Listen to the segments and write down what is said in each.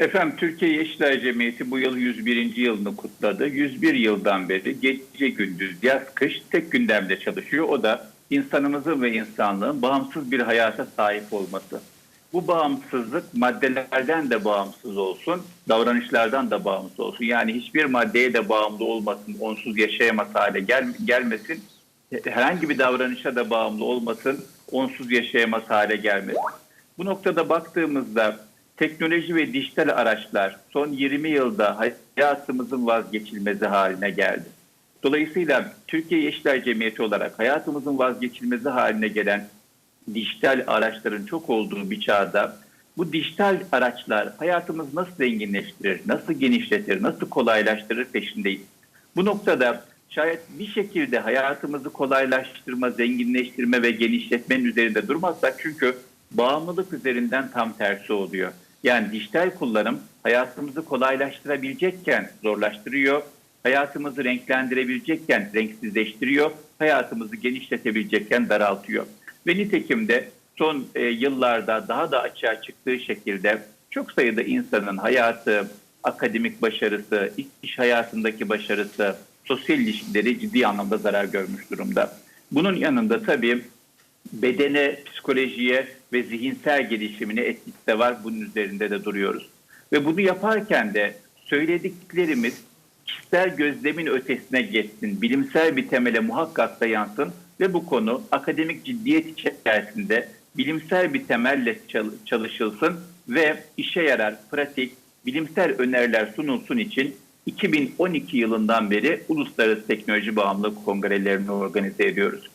Efendim Türkiye Yeşiller Cemiyeti bu yıl 101. yılını kutladı. 101 yıldan beri gece gündüz yaz kış tek gündemde çalışıyor. O da insanımızın ve insanlığın bağımsız bir hayata sahip olması. Bu bağımsızlık maddelerden de bağımsız olsun, davranışlardan da bağımsız olsun. Yani hiçbir maddeye de bağımlı olmasın, onsuz yaşayamaz hale gel, gelmesin. Herhangi bir davranışa da bağımlı olmasın, onsuz yaşayamaz hale gelmesin. Bu noktada baktığımızda teknoloji ve dijital araçlar son 20 yılda hayatımızın vazgeçilmezi haline geldi. Dolayısıyla Türkiye Yeşiller Cemiyeti olarak hayatımızın vazgeçilmezi haline gelen dijital araçların çok olduğu bir çağda bu dijital araçlar hayatımızı nasıl zenginleştirir, nasıl genişletir, nasıl kolaylaştırır peşindeyiz. Bu noktada şayet bir şekilde hayatımızı kolaylaştırma, zenginleştirme ve genişletmenin üzerinde durmazsak çünkü bağımlılık üzerinden tam tersi oluyor. Yani dijital kullanım hayatımızı kolaylaştırabilecekken zorlaştırıyor, hayatımızı renklendirebilecekken renksizleştiriyor, hayatımızı genişletebilecekken daraltıyor. Ve nitekim de son e, yıllarda daha da açığa çıktığı şekilde çok sayıda insanın hayatı, akademik başarısı, iş hayatındaki başarısı, sosyal ilişkileri ciddi anlamda zarar görmüş durumda. Bunun yanında tabii bedene, psikolojiye ve zihinsel gelişimine etkisi de var. Bunun üzerinde de duruyoruz. Ve bunu yaparken de söylediklerimiz kişisel gözlemin ötesine geçsin, bilimsel bir temele muhakkak dayansın ve bu konu akademik ciddiyet içerisinde bilimsel bir temelle çalışılsın ve işe yarar, pratik, bilimsel öneriler sunulsun için 2012 yılından beri Uluslararası Teknoloji Bağımlılık Kongrelerini organize ediyoruz.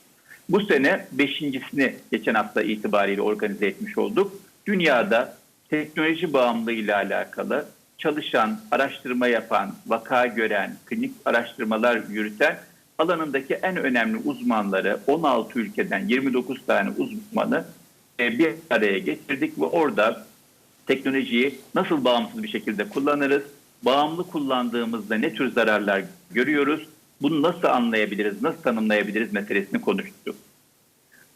Bu sene beşincisini geçen hafta itibariyle organize etmiş olduk. Dünyada teknoloji bağımlılığı ile alakalı çalışan, araştırma yapan, vaka gören, klinik araştırmalar yürüten alanındaki en önemli uzmanları 16 ülkeden 29 tane uzmanı e, bir araya getirdik ve orada teknolojiyi nasıl bağımsız bir şekilde kullanırız, bağımlı kullandığımızda ne tür zararlar görüyoruz, bunu nasıl anlayabiliriz, nasıl tanımlayabiliriz meselesini konuştuk.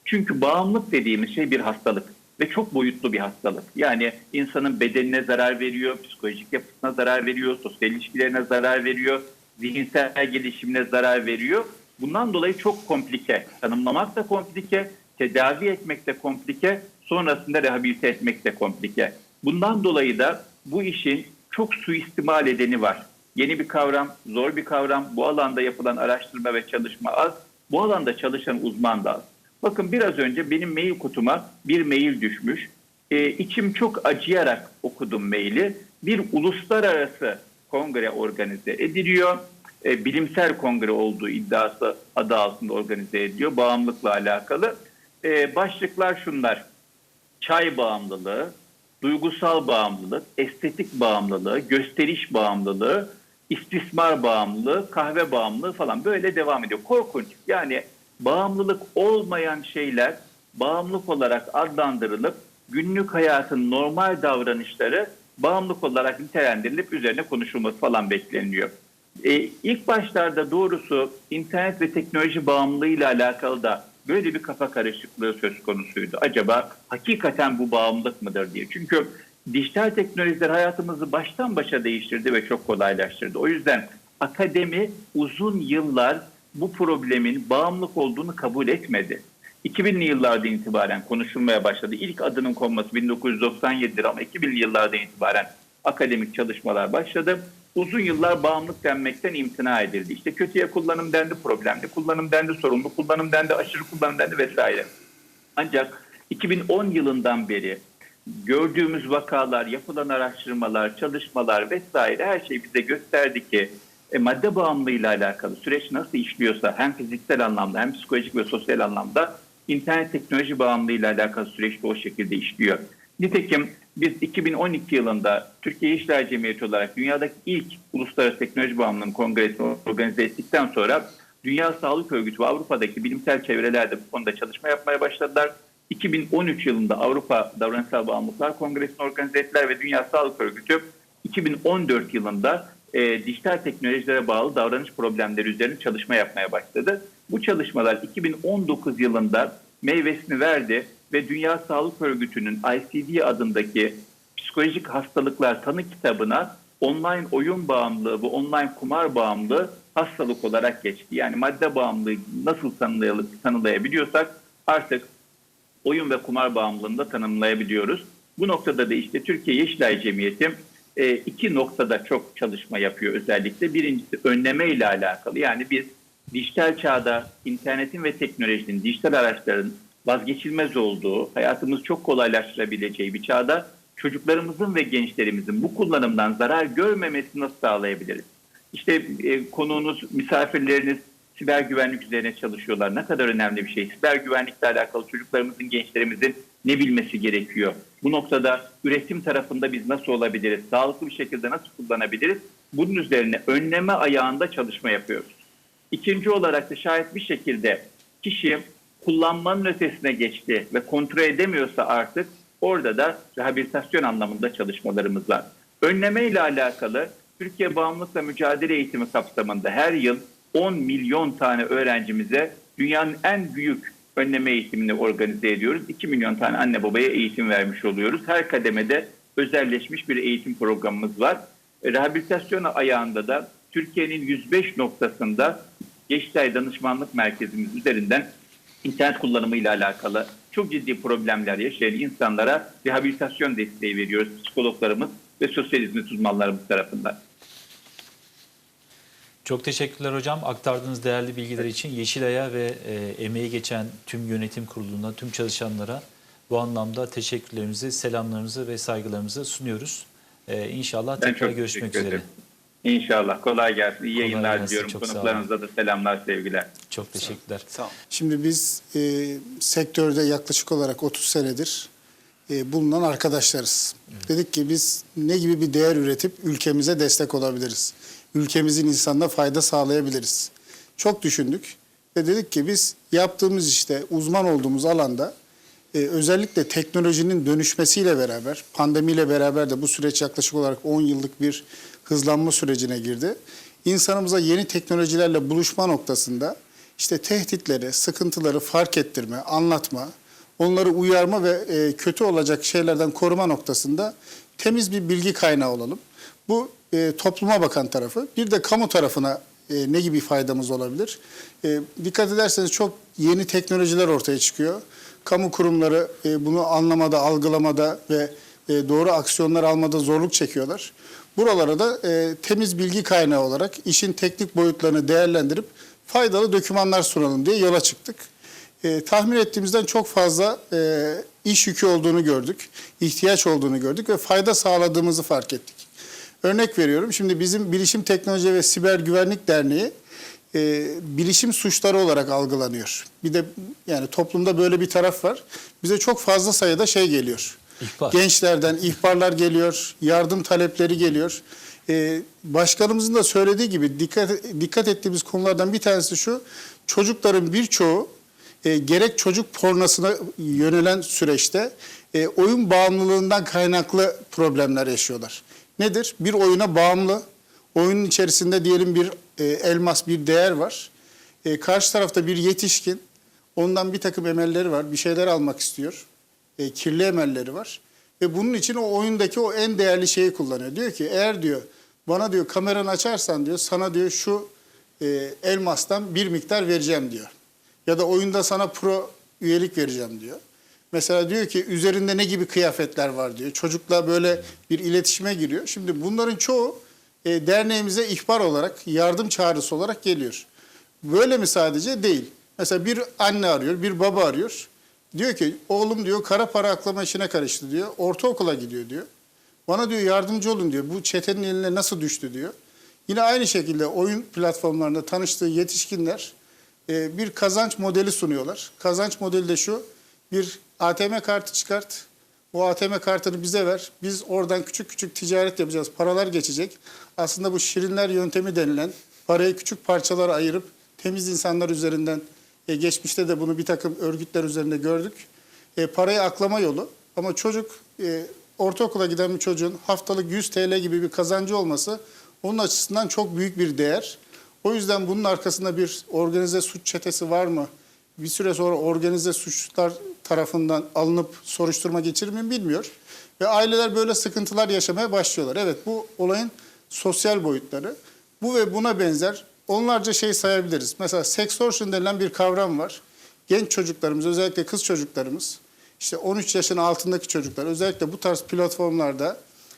Çünkü bağımlılık dediğimiz şey bir hastalık ve çok boyutlu bir hastalık. Yani insanın bedenine zarar veriyor, psikolojik yapısına zarar veriyor, sosyal ilişkilerine zarar veriyor, zihinsel gelişimine zarar veriyor. Bundan dolayı çok komplike. Tanımlamak da komplike, tedavi etmek de komplike, sonrasında rehabilite etmek de komplike. Bundan dolayı da bu işin çok suistimal edeni var. Yeni bir kavram, zor bir kavram. Bu alanda yapılan araştırma ve çalışma az. Bu alanda çalışan uzman da az. Bakın biraz önce benim mail kutuma bir mail düşmüş. Ee, içim çok acıyarak okudum maili. Bir uluslararası kongre organize ediliyor. E, bilimsel kongre olduğu iddiası adı altında organize ediliyor. Bağımlılıkla alakalı. E, başlıklar şunlar. Çay bağımlılığı, duygusal bağımlılık, estetik bağımlılığı, gösteriş bağımlılığı, istismar bağımlılığı, kahve bağımlılığı falan böyle devam ediyor. Korkunç. Yani bağımlılık olmayan şeyler bağımlılık olarak adlandırılıp günlük hayatın normal davranışları bağımlılık olarak nitelendirilip üzerine konuşulması falan bekleniyor. Ee, ilk başlarda doğrusu internet ve teknoloji bağımlılığı ile alakalı da böyle bir kafa karışıklığı söz konusuydu. Acaba hakikaten bu bağımlılık mıdır diye. Çünkü dijital teknolojiler hayatımızı baştan başa değiştirdi ve çok kolaylaştırdı. O yüzden akademi uzun yıllar bu problemin bağımlılık olduğunu kabul etmedi. 2000'li yıllarda itibaren konuşulmaya başladı. İlk adının konması 1997'dir ama 2000'li yıllarda itibaren akademik çalışmalar başladı. Uzun yıllar bağımlılık denmekten imtina edildi. İşte kötüye kullanım dendi, problemli kullanım dendi, sorumlu kullanım dendi, aşırı kullanım dendi vesaire. Ancak 2010 yılından beri gördüğümüz vakalar, yapılan araştırmalar, çalışmalar vesaire her şey bize gösterdi ki e, madde bağımlılığıyla alakalı süreç nasıl işliyorsa hem fiziksel anlamda hem psikolojik ve sosyal anlamda internet teknoloji bağımlılığıyla alakalı süreç de o şekilde işliyor. Nitekim biz 2012 yılında Türkiye İşler Cemiyeti olarak dünyadaki ilk Uluslararası Teknoloji Bağımlılığının Kongresini organize ettikten sonra Dünya Sağlık Örgütü ve Avrupa'daki bilimsel çevrelerde bu konuda çalışma yapmaya başladılar. 2013 yılında Avrupa Davranışsal Bağımlılıklar Kongresi'ni organize ettiler ve Dünya Sağlık Örgütü 2014 yılında e, dijital teknolojilere bağlı davranış problemleri üzerine çalışma yapmaya başladı. Bu çalışmalar 2019 yılında meyvesini verdi ve Dünya Sağlık Örgütü'nün ICD adındaki psikolojik hastalıklar tanı kitabına online oyun bağımlılığı ve online kumar bağımlılığı hastalık olarak geçti. Yani madde bağımlılığı nasıl tanımlayalım, tanımlayabiliyorsak artık oyun ve kumar bağımlılığını da tanımlayabiliyoruz. Bu noktada da işte Türkiye Yeşilay Cemiyeti e, iki noktada çok çalışma yapıyor özellikle. Birincisi önleme ile alakalı. Yani biz dijital çağda internetin ve teknolojinin, dijital araçların vazgeçilmez olduğu, hayatımızı çok kolaylaştırabileceği bir çağda çocuklarımızın ve gençlerimizin bu kullanımdan zarar görmemesini nasıl sağlayabiliriz? İşte e, konuğunuz, misafirleriniz siber güvenlik üzerine çalışıyorlar. Ne kadar önemli bir şey. Siber güvenlikle alakalı çocuklarımızın, gençlerimizin ne bilmesi gerekiyor? Bu noktada üretim tarafında biz nasıl olabiliriz? Sağlıklı bir şekilde nasıl kullanabiliriz? Bunun üzerine önleme ayağında çalışma yapıyoruz. İkinci olarak da şayet bir şekilde kişi kullanmanın ötesine geçti ve kontrol edemiyorsa artık orada da rehabilitasyon anlamında çalışmalarımız var. Önleme ile alakalı Türkiye Bağımlılıkla Mücadele Eğitimi kapsamında her yıl 10 milyon tane öğrencimize dünyanın en büyük önleme eğitimini organize ediyoruz. 2 milyon tane anne babaya eğitim vermiş oluyoruz. Her kademede özelleşmiş bir eğitim programımız var. E, Rehabilitasyon ayağında da Türkiye'nin 105 noktasında Geçtay Danışmanlık Merkezimiz üzerinden internet kullanımı ile alakalı çok ciddi problemler yaşayan insanlara rehabilitasyon desteği veriyoruz psikologlarımız ve sosyal hizmet uzmanlarımız tarafından. Çok teşekkürler hocam. Aktardığınız değerli bilgiler için Yeşilay'a ve e, emeği geçen tüm yönetim kuruluna, tüm çalışanlara bu anlamda teşekkürlerimizi, selamlarımızı ve saygılarımızı sunuyoruz. E, inşallah Ben tekrar görüşmek teşekkür üzere. ederim. İnşallah kolay gelsin. İyi Kolay yayınlar gelsin, diliyorum. çok. Konuklarınıza da selamlar, sevgiler. Çok teşekkürler. Sağ olun. Şimdi biz e, sektörde yaklaşık olarak 30 senedir e, bulunan arkadaşlarız. Dedik ki biz ne gibi bir değer üretip ülkemize destek olabiliriz? Ülkemizin insanına fayda sağlayabiliriz. Çok düşündük ve dedik ki biz yaptığımız işte uzman olduğumuz alanda e, özellikle teknolojinin dönüşmesiyle beraber, pandemiyle beraber de bu süreç yaklaşık olarak 10 yıllık bir hızlanma sürecine girdi. İnsanımıza yeni teknolojilerle buluşma noktasında işte tehditleri, sıkıntıları fark ettirme, anlatma, onları uyarma ve e, kötü olacak şeylerden koruma noktasında temiz bir bilgi kaynağı olalım. Bu e, topluma bakan tarafı. Bir de kamu tarafına e, ne gibi faydamız olabilir? E, dikkat ederseniz çok yeni teknolojiler ortaya çıkıyor. Kamu kurumları e, bunu anlamada, algılamada ve e, doğru aksiyonlar almada zorluk çekiyorlar. Buralara da e, temiz bilgi kaynağı olarak işin teknik boyutlarını değerlendirip faydalı dokümanlar sunalım diye yola çıktık. E, tahmin ettiğimizden çok fazla e, iş yükü olduğunu gördük, ihtiyaç olduğunu gördük ve fayda sağladığımızı fark ettik. Örnek veriyorum, şimdi bizim Bilişim Teknoloji ve Siber Güvenlik Derneği e, bilişim suçları olarak algılanıyor. Bir de yani toplumda böyle bir taraf var. Bize çok fazla sayıda şey geliyor. İhbar. Gençlerden ihbarlar geliyor, yardım talepleri geliyor. Ee, başkanımızın da söylediği gibi dikkat dikkat ettiğimiz konulardan bir tanesi şu. Çocukların birçoğu e, gerek çocuk pornosuna yönelen süreçte e, oyun bağımlılığından kaynaklı problemler yaşıyorlar. Nedir? Bir oyuna bağımlı. Oyunun içerisinde diyelim bir e, elmas, bir değer var. E, karşı tarafta bir yetişkin. Ondan bir takım emelleri var. Bir şeyler almak istiyor e, kirli emelleri var. Ve bunun için o oyundaki o en değerli şeyi kullanıyor. Diyor ki eğer diyor bana diyor kameranı açarsan diyor sana diyor şu e, elmastan bir miktar vereceğim diyor. Ya da oyunda sana pro üyelik vereceğim diyor. Mesela diyor ki üzerinde ne gibi kıyafetler var diyor. Çocukla böyle bir iletişime giriyor. Şimdi bunların çoğu e, derneğimize ihbar olarak, yardım çağrısı olarak geliyor. Böyle mi sadece? Değil. Mesela bir anne arıyor, bir baba arıyor. Diyor ki oğlum diyor kara para aklama işine karıştı diyor. Ortaokula gidiyor diyor. Bana diyor yardımcı olun diyor. Bu çetenin eline nasıl düştü diyor. Yine aynı şekilde oyun platformlarında tanıştığı yetişkinler e, bir kazanç modeli sunuyorlar. Kazanç modeli de şu. Bir ATM kartı çıkart. O ATM kartını bize ver. Biz oradan küçük küçük ticaret yapacağız. Paralar geçecek. Aslında bu şirinler yöntemi denilen parayı küçük parçalara ayırıp temiz insanlar üzerinden e, geçmişte de bunu bir takım örgütler üzerinde gördük. E, parayı aklama yolu ama çocuk e, ortaokula giden bir çocuğun haftalık 100 TL gibi bir kazancı olması onun açısından çok büyük bir değer. O yüzden bunun arkasında bir organize suç çetesi var mı? Bir süre sonra organize suçlar tarafından alınıp soruşturma geçirir mi bilmiyor. Ve aileler böyle sıkıntılar yaşamaya başlıyorlar. Evet bu olayın sosyal boyutları. Bu ve buna benzer onlarca şey sayabiliriz. Mesela sextortion denilen bir kavram var. Genç çocuklarımız özellikle kız çocuklarımız işte 13 yaşın altındaki çocuklar özellikle bu tarz platformlarda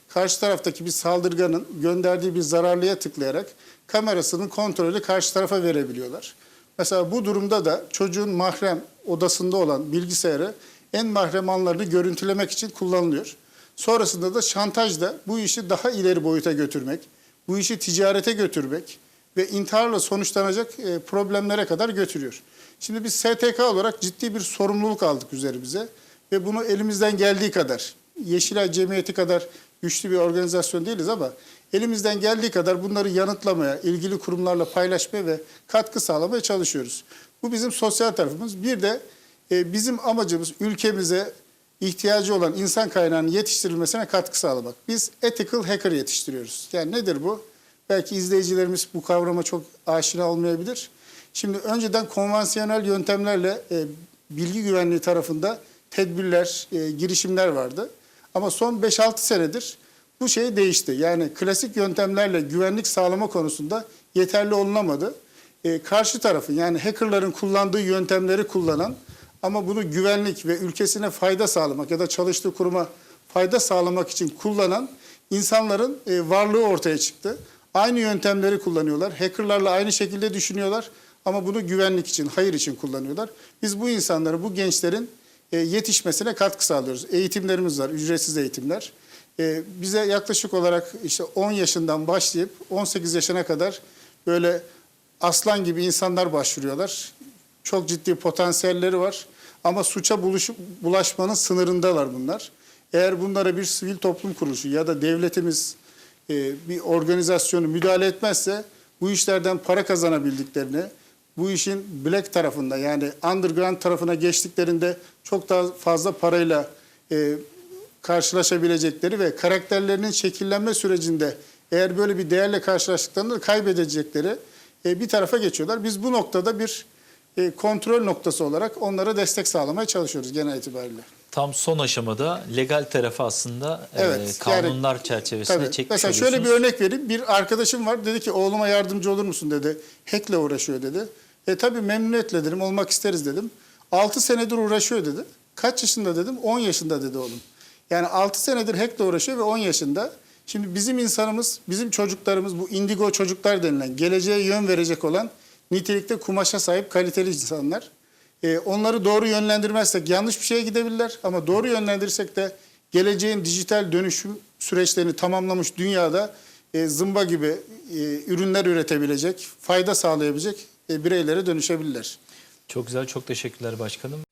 karşı taraftaki bir saldırganın gönderdiği bir zararlıya tıklayarak kamerasının kontrolü karşı tarafa verebiliyorlar. Mesela bu durumda da çocuğun mahrem odasında olan bilgisayarı en mahrem anlarını görüntülemek için kullanılıyor. Sonrasında da şantajla bu işi daha ileri boyuta götürmek, bu işi ticarete götürmek ve intiharla sonuçlanacak e, problemlere kadar götürüyor. Şimdi biz STK olarak ciddi bir sorumluluk aldık üzerimize ve bunu elimizden geldiği kadar, Yeşilay Cemiyeti kadar güçlü bir organizasyon değiliz ama elimizden geldiği kadar bunları yanıtlamaya, ilgili kurumlarla paylaşmaya ve katkı sağlamaya çalışıyoruz. Bu bizim sosyal tarafımız. Bir de e, bizim amacımız ülkemize ihtiyacı olan insan kaynağının yetiştirilmesine katkı sağlamak. Biz ethical hacker yetiştiriyoruz. Yani nedir bu? Belki izleyicilerimiz bu kavrama çok aşina olmayabilir. Şimdi önceden konvansiyonel yöntemlerle e, bilgi güvenliği tarafında tedbirler, e, girişimler vardı. Ama son 5-6 senedir bu şey değişti. Yani klasik yöntemlerle güvenlik sağlama konusunda yeterli olunamadı. E, karşı tarafın yani hackerların kullandığı yöntemleri kullanan ama bunu güvenlik ve ülkesine fayda sağlamak ya da çalıştığı kuruma fayda sağlamak için kullanan insanların e, varlığı ortaya çıktı. Aynı yöntemleri kullanıyorlar. Hackerlarla aynı şekilde düşünüyorlar ama bunu güvenlik için, hayır için kullanıyorlar. Biz bu insanları, bu gençlerin e, yetişmesine katkı sağlıyoruz. Eğitimlerimiz var, ücretsiz eğitimler. E, bize yaklaşık olarak işte 10 yaşından başlayıp 18 yaşına kadar böyle aslan gibi insanlar başvuruyorlar. Çok ciddi potansiyelleri var ama suça buluş, bulaşmanın sınırındalar bunlar. Eğer bunlara bir sivil toplum kuruluşu ya da devletimiz e, bir organizasyonu müdahale etmezse bu işlerden para kazanabildiklerini, bu işin black tarafında yani underground tarafına geçtiklerinde çok daha fazla parayla e, karşılaşabilecekleri ve karakterlerinin şekillenme sürecinde eğer böyle bir değerle karşılaştıklarında da kaybedecekleri e, bir tarafa geçiyorlar. Biz bu noktada bir e, kontrol noktası olarak onlara destek sağlamaya çalışıyoruz genel itibariyle. Tam son aşamada legal tarafı aslında e, Evet, kanunlar yani- çerçevesinde Tabii. çekmiş Mesela şöyle bir örnek vereyim. Bir arkadaşım var dedi ki oğluma yardımcı olur musun dedi. Hack'le uğraşıyor dedi. E tabii memnuniyetle dedim olmak isteriz dedim. 6 senedir uğraşıyor dedi. Kaç yaşında dedim? 10 yaşında dedi oğlum. Yani 6 senedir hack'le uğraşıyor ve 10 yaşında. Şimdi bizim insanımız, bizim çocuklarımız bu indigo çocuklar denilen geleceğe yön verecek olan nitelikte kumaşa sahip kaliteli insanlar. Ee, onları doğru yönlendirmezsek yanlış bir şeye gidebilirler ama doğru yönlendirirsek de geleceğin dijital dönüşüm süreçlerini tamamlamış dünyada e, zımba gibi e, ürünler üretebilecek, fayda sağlayabilecek e, bireylere dönüşebilirler. Çok güzel, çok teşekkürler başkanım.